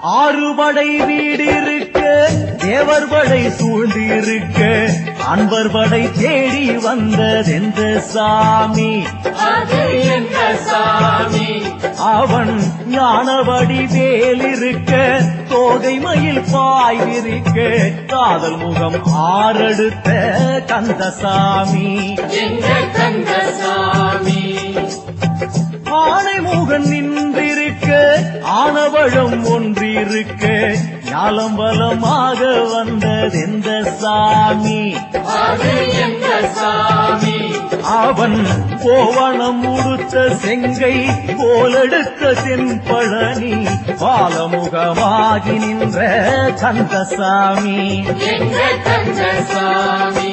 ஆறுபடை வீடு இருக்க தேவர் படை சூழ்ந்து இருக்க அன்பர் படை தேடி வந்ததெந்த சாமி. சாமி அவன் ஞானவடி வேலிருக்க தோகை மயில் பாய் விரிக்க காதல் முகம் ஆறெடுத்த கந்தசாமி எங்க கந்த சாமி ஆனை முகன் நின்றிருக்க ஆனவழம் ஒன்றிருக்க ஞாலம் பலமாக வந்ததெந்த சாமி. சாமி? அவன் கோவணம் உடுத்த செங்கை கோலெடுத்த தென்பழனி பாலமுகமாகி நின்ற கந்தசாமி எங்க கந்த சாமி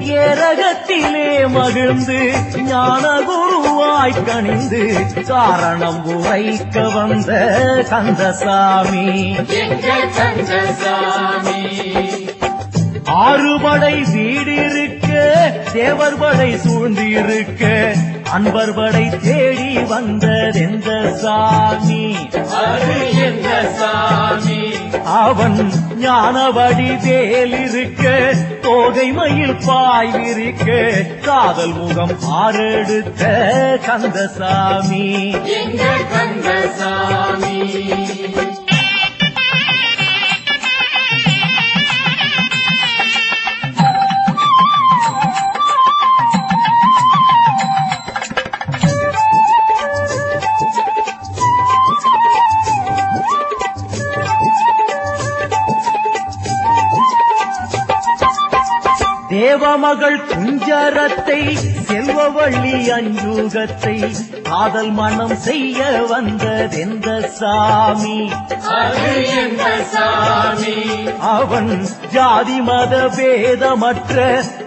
ஏரகத்திலே மகிழ்ந்து ஞான குருவாய் கணிந்து காரணம் உரைக்க வந்த கந்தசாமி. ஆறுபடை வீடு இருக்க தேவர் படை சூழ்ந்து இருக்க அன்பர் படை தேடி வந்ததெந்த சாமி? அது எந்த சாமி? அவன் ஞானவடி தேலிருக்க தோகை மயில் பாய் காதல் முகம் ஆறெடுத்த கந்தசாமி. கந்தசாமி. தேவமகள் குஞ்சரத்தை செல்வவள்ளி அஞ்சுகத்தை காதல் மனம் செய்ய வந்ததெந்த சாமி. சாமி அவன் ஜாதி மத பேதமற்ற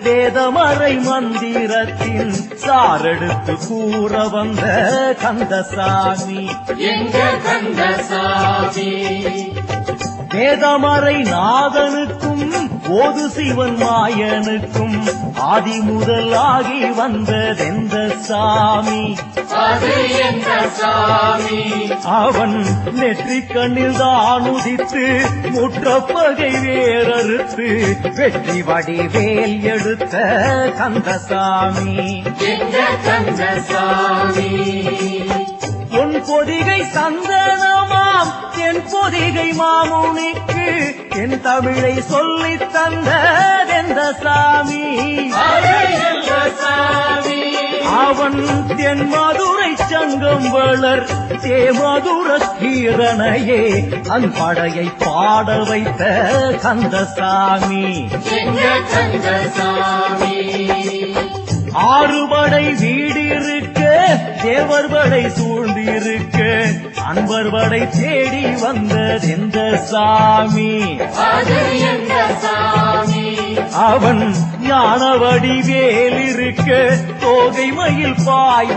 வேதமறை மந்திரத்தின் சாரெடுத்து கூற வந்த கந்தசாமி. எங்க கந்த சாமி வேதமறை நாதனுக்கும் ஓது சிவன் மாயனுக்கும் ஆதி முதலாகி வந்ததெந்த சாமி. அது எந்த சாமி? அவன் நெற்றிக் கண்ணில் தான் உதித்து முற்றப்பகை வேறறுத்து வெற்றி வடிவேல் எடுத்த கந்தசாமி எங்க கந்த சாமி? உன் பொதிகை சந்தனமாம். என் பொதிகை மாமுனிக்கு என் தமிழை சொல்லி தந்ததெந்த சாமி. எந்த சாமி அவன் தென் மதுரை சங்கம் வளர். தேமதுர கீரனையே அன் படையை பாட வைத்த கந்தசாமி கந்தசாமி கந்த சாமி? ஆறுபடை வீடு இருக்க தேவர் படை அன்பர் படை தேடி வந்ததெந்த எந்த சாமி. அவன் ஞானவடி வேலிருக்க தோகை மயில் பாய்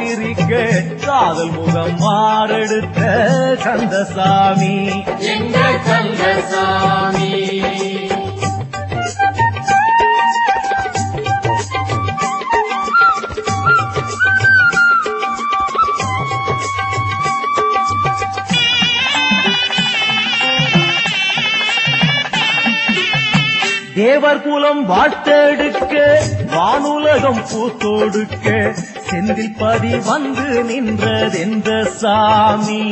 காதல் முகம் மாறெடுத்த கந்தசாமி கந்தசாமி தேவர் குலம் வாழ்த்தெடுக்க வானுலகம் பூத்தொடுக்க செந்தில் பதி வந்து நின்றதெந்த சாமி.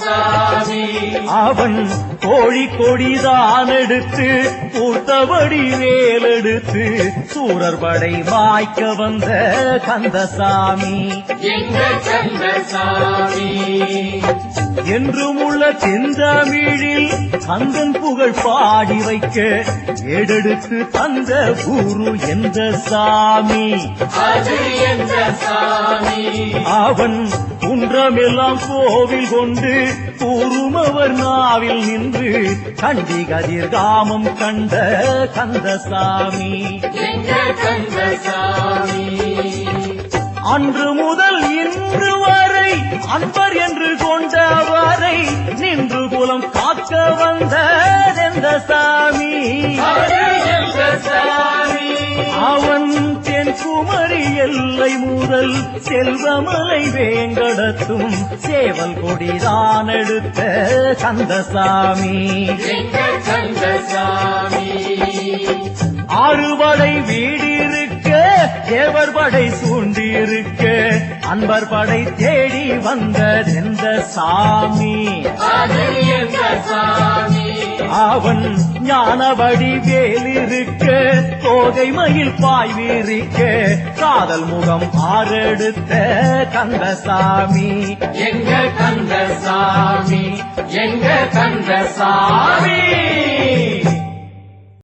சாமி அவன் கோழி கொடிதான் எடுத்து பூத்தபடி வேலெடுத்து சூரர் படை மாய்க்க வந்த கந்தசாமி. கந்த சாமி என்றும் உள்ள செந்தமிழில் கந்தன் புகழ் பாடி வைக்க ஏடெடுத்து தந்த குரு எந்த சாமி. அவன் குன்றமெல்லாம் கோவில் கொண்டு கூறுமவர் நாவில் நின்று கண்டி கதிர்காமம் கண்ட கந்தசாமி. எங்க கந்த சாமி அன்று முதல் இன்று வரை அன்பர் என்று கொண்டவரை நின்று குலம் காக்க வந்த சாமி எல்லை முதல் செல்வமலை வேங்கடத்தும் சேவல் கொடிதான் எடுத்த கந்தசாமி கந்தசாமி ஆறுபடை வீடிருக்க தேவர் படை சூண்டியிருக்க. அன்பர் படை தேடி வந்ததெந்த எந்த சாமி. அவன் ஞானபடி வேலிருக்க. கோகை மயில் பாய்விரிக்க. காதல் முகம் ஆறெடுத்த கந்தசாமி. எங்க கந்தசாமி? எங்க கந்தசாமி? சாமி